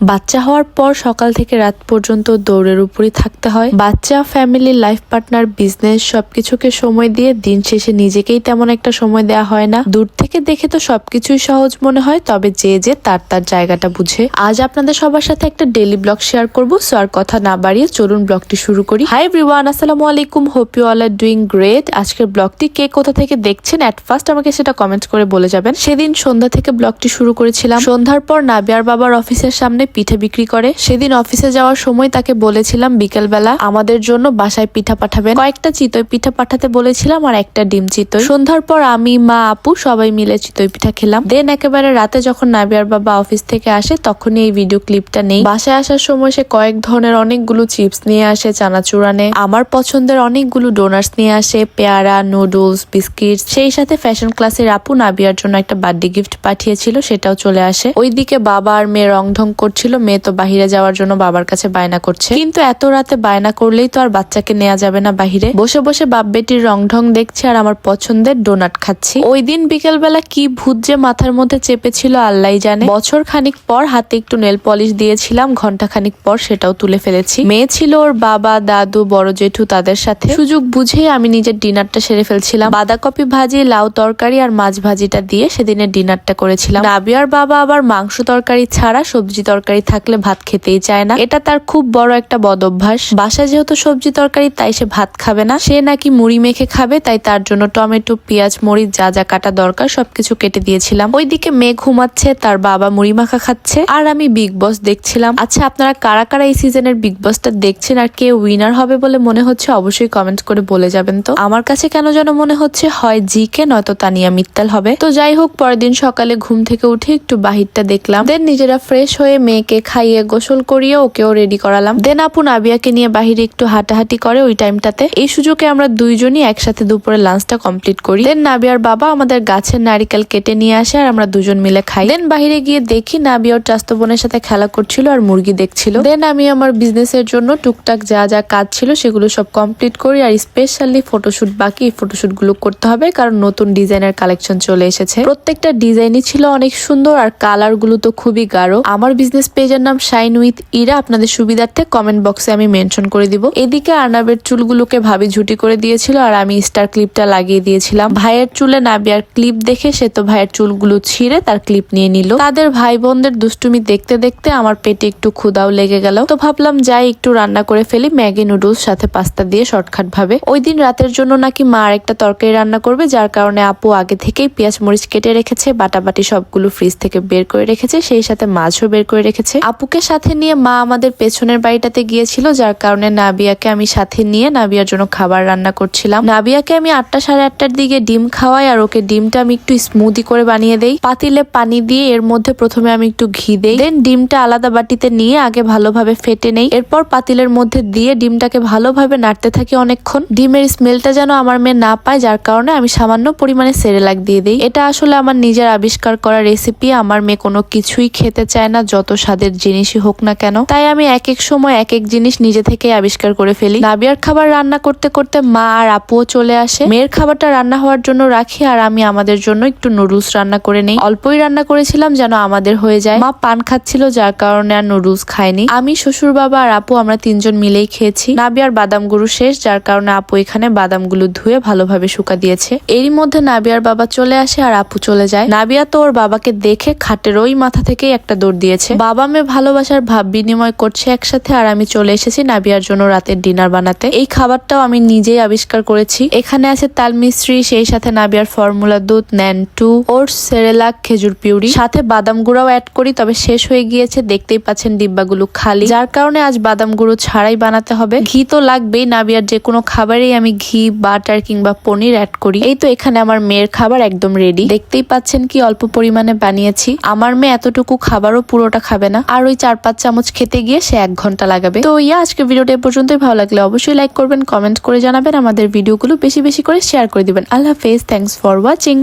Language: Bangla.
বাচ্চা হওয়ার পর সকাল থেকে রাত পর্যন্ত দৌড়ের উপরই থাকতে হয়। বাচ্চা ফ্যামিলি লাইফ পার্টনার বিজনেস সবকিছুকে সময় দিয়ে দিন শেষে নিজেকেই তেমন একটা সময় দেওয়া হয় না। দূর থেকে দেখে তো সবকিছুই সহজ মনে হয়, তবে যে যে তার তার জায়গাটা বুঝে। আজ আপনাদের সবার সাথে একটা ডেলি ব্লগ শেয়ার করব সো আর কথা না বাড়িয়ে চলুন ব্লগটি শুরু করি। হাই এভরিওয়ান আসসালামু আলাইকুম। Hope you all are doing great আজকের ব্লগটি কে কোথা থেকে দেখছেন? এট ফার্স্ট আমাকে সেটা কমেন্ট করে বলে যাবেন। সেদিন সন্ধ্যা থেকে ব্লগটি শুরু করেছিলাম। সন্ধ্যার পর নাবিয়ার বাবার অফিসের সামনে পিঠে বিক্রি করে। সেদিন অফিসে যাওয়ার সময় তাকে বলেছিলাম, বিকেলবেলা আমাদের জন্য বাসায় পিঠা পাঠাবেন। কয়েকটা চিতই পিঠা পাঠাতে বলেছিলাম আর একটা ডিম চিতই। সন্ধ্যার পর আমি, মা, আপু সবাই মিলে চিতই পিঠা খেলাম। দেন একেবারে রাতে যখন নাবিয়ার বাবা অফিস থেকে আসে, তখনই এই ভিডিও ক্লিপটা নেই। বাসায় আসার সময় সে কয়েক ধরনের অনেকগুলো চিপস নিয়ে আসে, চানাচুর আনে। আমার পছন্দের অনেকগুলো ডোনার্স নিয়ে আসে, পেয়ারা নুডলস বিস্কিট সেই সাথে ফ্যাশন ক্লাসের আপু নাবিয়ার জন্য একটা বার্থডে গিফট পাঠিয়েছিল, সেটাও চলে আসে। ওইদিকে বাবা আর মেয়ে রং ঢং করছিল, মেয়ে তো বাহিরে যাওয়ার জন্য বাবার কাছে বায়না করছে। কিন্তু এত রাতে বায়না করলেই তো আর বাচ্চাকে নেওয়া যাবে না বাহিরে। বসে বসে বাপ বেটির রং ঢং দেখছে আর আমার পছন্দের ডোনাট খাচ্ছি। ওই দিন বিকেলবেলা কি ভূত যে মাথার মধ্যে চেপেছিল আল্লাহ জানে। বছর খানিক পর হাতে একটু নেল পলিশ দিয়েছিলাম ঘণ্টা খানিক পর সেটাও তুলে ফেলেছি। মেয়ে ছিল ওর বাবা, দাদু, বড় জেঠু তাদের সাথে। সুযোগ বুঝেই আমি নিজের ডিনারটা সেরে ফেলছিলাম। বাঁধাকপি ভাজি, লাউ তরকারি আর মাছ ভাজিটা দিয়ে সেদিনের ডিনারটা করেছিলাম। নাবিয়ার বাবা আবার মাংস তরকারি ছাড়া সবজি তরকারি থাকলে ভাত খেতেই চায় না। এটা তার খুব বড় একটা বদ অভ্যাস। বাসায় যেহেতু সবজি তরকারি, তাই সে ভাত খাবে না। সে নাকি মুড়ি মেখে খাবে, তাই তার জন্য টমেটো, পেঁয়াজ, মরিচ, যা যা কাটা দরকার সবকিছু কেটে দিয়েছিলাম। ওইদিকে মেয়ে ঘুমাচ্ছে, তার বাবা মুড়ি মাখা খাচ্ছে, আর আমি বিগ বস দেখছিলাম। আচ্ছা আপনারা কারা কারা এই সিজনের বিগ বসটা দেখছেন, আর কে উইনার হবে বলে মনে হচ্ছে, অবশ্যই কমেন্ট করে বলে যাবেন তো। আমার কাছে কেন যেন মনে হচ্ছে, হয় জি কে নয়তো তানিয়া মিত্তাল হবে। তো যাই হোক, পরের দিন সকালে ঘুম থেকে উঠে একটু বাহিরটা দেখলাম। দেন নিজেরা ফ্রেশ হয়ে মেয়েকে খাইয়ে গোসল করিয়ে ওকেও রেডি করালাম। দেন আপু নাবিয়াকে নিয়ে বাহিরে একটু হাঁটাহাঁটি করে ওই টাইমটাতে এই সুযোগে আমরা দুইজনই একসাথে দুপুরে লাঞ্চটা কমপ্লিট করি। দেন নাবিয়ার বাবা আমাদের গাছের নারিকেল কেটে নিয়ে আসে আর আমরা দুজন মিলে খাই। দেন বাহিরে গিয়ে দেখি নাবিয়া ওর চাস্ত বোনের সাথে খেলা করছিল আর মুরগি দেখছিল। দেন আমি আমার বিজনেসের জন্য টুকটাক যা যা কাজ ছিল সেগুলো সব কমপ্লিট করি আর স্পেশালি ফটোশুট বাকি ফটোশুটগুলো করতে হবে কারণ নতুন ডিজাইনের কালেকশন চলে এসেছে। প্রত্যেকটা ডিজাইনই ছিল অনেক সুন্দর আর কালারগুলো তো খুবই গাঢ়। আমার বিজনেস পেজের নাম শাইন উইথ ইরা আপনাদের সুবিধার্থে কমেন্ট বক্সে আমি মেনশন করে দিব। এদিকে আর্নাবের চুলগুলোকে ভাবি ঝুটি করে দিয়েছিল আর আমি স্টার ক্লিপটা লাগিয়ে দিয়েছিলাম। ভাইয়ের চুলে নাবিয়ার ক্লিপ দেখে সে তো ভাইয়ের চুলগুলো ছিঁড়ে তার ক্লিপ নিয়ে নিল। তাদের ভাই বোনদের দুষ্টুমি দেখতে দেখতে আমার পেটে একটু ক্ষুদাও লেগে গেল। তো ভাবলাম যাই একটু রান্না করে ফেলি, ম্যাগি নুডলস, সাথে পাস্তা দিয়ে শর্টকাট ভাবে। ওই দিন রাতের জন্য নাকি মা আর একটা তরকারি রান্না করবে, যার কারণে আপু আগে থেকেই পেঁয়াজ মরিচ কেটে রেখেছে, বাটাবাটি সবগুলো ফ্রিজ থেকে বের করে রেখেছে, সেই সাথে মাছও বের করে রেখেছে। আপুকে সাথে নিয়ে মা আমাদের পেছনের বাড়িটাতে গিয়েছিল, যার কারণে নাবিয়াকে আমি সাথে নিয়ে নাবিয়ার জন্য খাবার রান্না করছিলাম। নাবিয়াকে আমি আটটা সাড়ে আটটার দিকে ডিম খাওয়াই, আর ওকে ডিমটা আমি একটু স্মুদি করে বানিয়ে দেই। পাতিলে পানি দিয়ে এর মধ্যে প্রথমে আমি একটু ঘি দেই। দেন ডিমটা আলাদা বাটিতে নিয়ে আগে ভালোভাবে ফেটে নেই। এরপর পাতিলের মধ্যে দিয়ে ডিমটাকে ভালোভাবে নাড়তে থাকি অনেকক্ষণ। ডিমের স্মেলটা যেন আমার মেয়ে না পায়, যার কারণে আমি সামান্য পরিমাণে সেরেলাক দিয়ে দিই। এটা আসলে আমার নিজের আবিষ্কার করা রেসিপি আমার মেয়ে কোনো কিছুই খেতে চায় না, যত স্বাদের জিনিসই হোক না কেন, তাই আমি এক এক সময় এক এক জিনিস নিজে থেকে আবিষ্কার করে ফেলি। নাবিয়ার খাবার রান্না করতে করতে মা আর আপুও চলে আসে। মেয়ের খাবারটা রান্না হওয়ার জন্য রাখি আর আমি আমাদের জন্য একটু নুডলস রান্না করে নেই। অল্পই রান্না করেছিলাম যেন আমাদের হয়ে যায়। মা পান খাচ্ছিল, যার কারণে আর নুডলস খায়নি। আমি, শ্বশুর বাবা আর আপু আমরা তিনজন মিলেই খেয়েছি। নাবিয়ার বাদাম গুরু শেষ, যার কারণে আপু এখানে বাদামগুলো ধুয়ে ভালোভাবে শুকা দিয়েছে। এরই মধ্যে নাবিয়ার বাবা চলে আসে আর আপু চলে যায়। নাবিয়া তো ওর বাবাকে দেখে খাটের ওই মাথা থেকেই একটা দৌড় দিয়েছে। বাবা মেয়ে ভালোবাসার ভাব বিনিময় করছে একসাথে আর আমি চলে এসেছি নাবিয়ার জন্য রাতের ডিনার বানাতে। এই খাবারটাও আমি নিজেই আবিষ্কার করেছি। এখানে আছে তাল মিশ্রি, সেই সাথে নাবিয়ার ফর্মুলা দুধ, ন্যান্টু, ওটস সেরেলাক খেজুর পিউরি। সাথে বাদাম গুঁড়াও অ্যাড করি, তবে শেষ হয়ে গিয়েছে দেখতেই পাচ্ছেন ডিব্বাগুলো খালি। যার কারণে আজ বাদাম গুঁড়ো ছাড়াই বানাতে হবে। ঘি তো লাগবেই, নাবিয়ার যে কোনো খাবারেই আমি ঘি, বাটার কিংবা পনির অ্যাড করি। এই তো এখানে আমার মেয়ের খাবার একদম রেডি দেখতেই পাচ্ছেন কি অল্প পরিমাণে বানিয়েছি। আমার মেয়ে এতটুকু খাবারও পুরোটা খাবে না। আর ওই চার পাঁচ চামচ খেতে গিয়ে সে এক ঘণ্টা লাগাবে। তো ইয়া, আজকে ভিডিওটা এ পর্যন্তই। ভালো লাগলে অবশ্যই লাইক করবেন কমেন্ট করে জানাবেন। আমাদের ভিডিওগুলো বেশি বেশি করে শেয়ার করে দিবেন। আল্লাহ হাফেজ। Thanks for watching